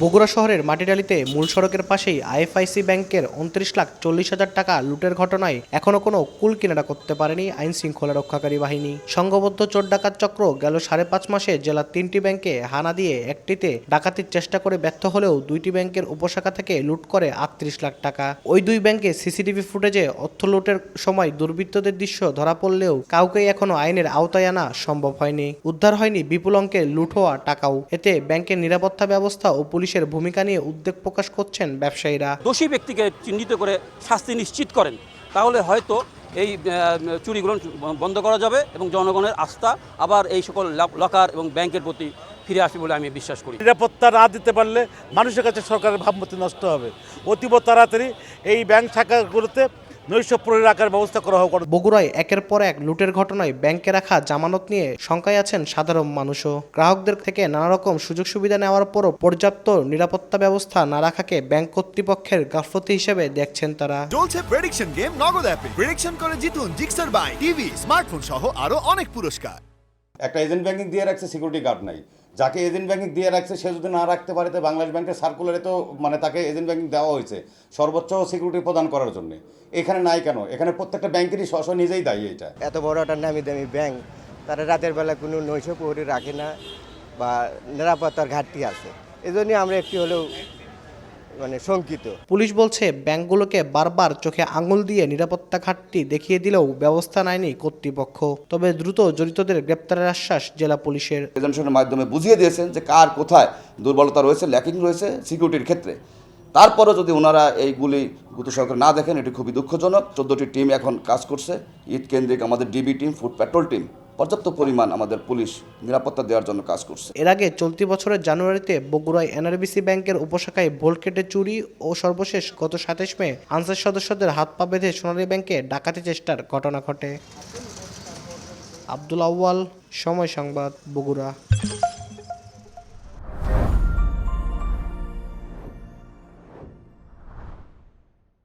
বগুড়া শহরের মাটিডালিতে মূল সড়কের পাশেই আইএফআইসি ব্যাংকের উনত্রিশ লাখ চল্লিশ হাজার টাকা লুটের ঘটনায় এখনও কোনো কুল কিনারা করতে পারেনি আইন শৃঙ্খলা রক্ষাকারী বাহিনী। সংঘবদ্ধ চোর ডাকাত চক্র গেল সাড়ে পাঁচ মাসে জেলার তিনটি ব্যাংকে হানা দিয়ে একটিতে ডাকাতির চেষ্টা করে ব্যর্থ হলেও দুইটি ব্যাংকের উপশাখা থেকে লুট করে আটত্রিশ লাখ টাকা। ওই দুই ব্যাংকে সিসিটিভি ফুটেজে অর্থ লুটের সময় দুর্বৃত্তদের দৃশ্য ধরা পড়লেও কাউকেই এখনও আইনের আওতায় আনা সম্ভব হয়নি। উদ্ধার হয়নি বিপুল অঙ্কের লুট হওয়া টাকাও। এতে ব্যাংকের নিরাপত্তা ব্যবস্থা ও পুলিশের ভূমিকা নিয়ে উদ্বেগ প্রকাশ করছেন ব্যবসায়ীরা। দোষী ব্যক্তিকে চিহ্নিত করে শাস্তি নিশ্চিত করেন। তাহলে হয়তো এই চুরিগুলো বন্ধ করা যাবে এবং জনগণের আস্থা আবার এই সকল লকার এবং ব্যাংকের প্রতি ফিরে আসবে বলে আমি বিশ্বাস করি। নিরাপত্তা না দিতে পারলে মানুষের কাছে সরকারের ভাবমূর্তি নষ্ট হবে। অতীব তাড়াতাড়ি এই ব্যাংক শাখাগুলোতে নৈশ প্রহরী রাখার ব্যবস্থা করা হোক বগুড়ায় একের পর এক লুটের ঘটনায় ব্যাংকে রাখা জামানত নিয়ে শঙ্কায় আছেন সাধারণ মানুষও। গ্রাহকদের থেকে নানা রকম সুযোগ সুবিধা নেওয়ার পরও পর্যাপ্ত নিরাপত্তা ব্যবস্থা না রাখাকে ব্যাংক কর্তৃপক্ষের গাফলতি হিসেবে দেখছেন তারা। চলছে প্রেডিকশন গেম নগদ অ্যাপে। প্রেডিকশন করে জিতুন জিক্সার বাই টিভি স্মার্টফোন সহ আরও অনেক পুরস্কার। একটা এজেন্ট ব্যাংকিং দিয়ে রাখছে সিকিউরিটি গার্ড নাই। যাকে এজেন্ট ব্যাংকিং দিয়ে রাখছে, সে যদি না রাখতে পারে, তো বাংলাদেশ ব্যাংকের সার্কুলারে তো মানে তাকে এজেন্ট ব্যাংকিং দেওয়া হয়েছে, সর্বোচ্চ সিকিউরিটি প্রদান করার জন্য। এখানে নাই কেন? এখানে প্রত্যেকটা ব্যাংকেরই স্ব নিজেই দায়ী এটা। এত বড় একটা নামি দামি ব্যাংক, তারা রাতের বেলা কোনো নৈশ প্রহরী রাখে না, বা নিরাপত্তার ঘাটতি আছে। এজন্য আমরা একটি হলেও মানে শঙ্কিত। পুলিশ বলছে ব্যাংকগুলোকে বারবার চোখে আঙুল দিয়ে নিরাপত্তা ঘাটতি দেখিয়ে দিলেও ব্যবস্থা নেয়নি কর্তৃপক্ষ। তবে দ্রুত জড়িতদের গ্রেপ্তারের আশ্বাস জেলা পুলিশের। প্রেজেন্টেশনের মাধ্যমে বুঝিয়ে দিয়েছেন যে কার কোথায় দুর্বলতা রয়েছে ল্যাকিং রয়েছে সিকিউরিটির ক্ষেত্রে। তারপরও যদি ওনারা এইগুলি গুরুত্ব সহকারে না দেখেন এটি খুবই দুঃখজনক। চোদ্দোটি টিম এখন কাজ করছে। ঈদ কেন্দ্রিক আমাদের DB team foot patrol team পর্যাপ্ত পরিমাণ আমাদের পুলিশ নিরাপত্তা দেওয়ার জন্য কাজ করছে। এর আগে চলতি বছরের জানুয়ারিতে বগুড়ায় এনআরবিসি ব্যাংকের উপশাখায় ভোল কেটে চুরি ও সর্বশেষ গত সাতাশ মে আনসার সদস্যদের হাত পা বেঁধে সোনালী ব্যাংকে ডাকাতি চেষ্টার ঘটনা ঘটে। আব্দুল আউয়াল, সময় সংবাদ, বগুড়া।